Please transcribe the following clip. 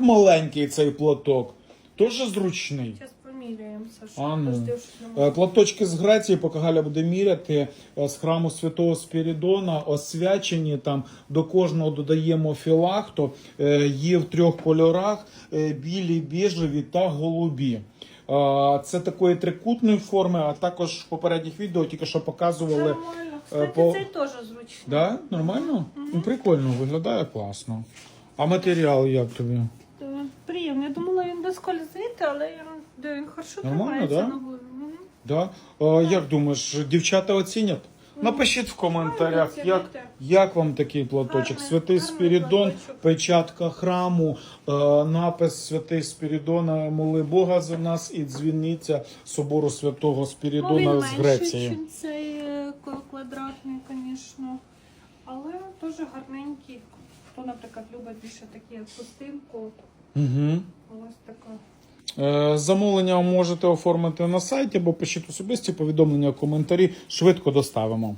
Маленький цей платок. Теж зручний. Зараз. А ну. Подожди. Е, Платочки з Греції, поки Галя буде міряти е, з храму Святого Спірідона, освячені там до кожного додаємо філахто. Е, Є в трьох кольорах: е, білі, біжеві та голубі. Е, Це такої трикутної форми, а також в попередніх відео тільки що показували. Нормально. Кстати, по- цей теж зручний. Да? Нормально? Ну, прикольно, виглядає класно. А матеріал як тобі? Я думала, він буде скользити, але він хорошо Нормально, тримається да? на голові. Мгм. Да? А, як думаєш, дівчата оцінять? Напишіть в коментарях, як, як вам такий платочок. Гарний- Святий гарний Спірідон, платочок. печатка храму, е, напис Святий Спірідона, моли Бога за нас і дзвіниця собору Святого Ну, він Спірідона з менший, Греції. ніж цей е, к- квадратний, звісно. Але теж гарненький. Хто, наприклад, любить більше такі пустинку, Угу. ось така. Е, Замовлення можете оформити на сайті або пишіть особисті повідомлення, коментарі. Швидко доставимо.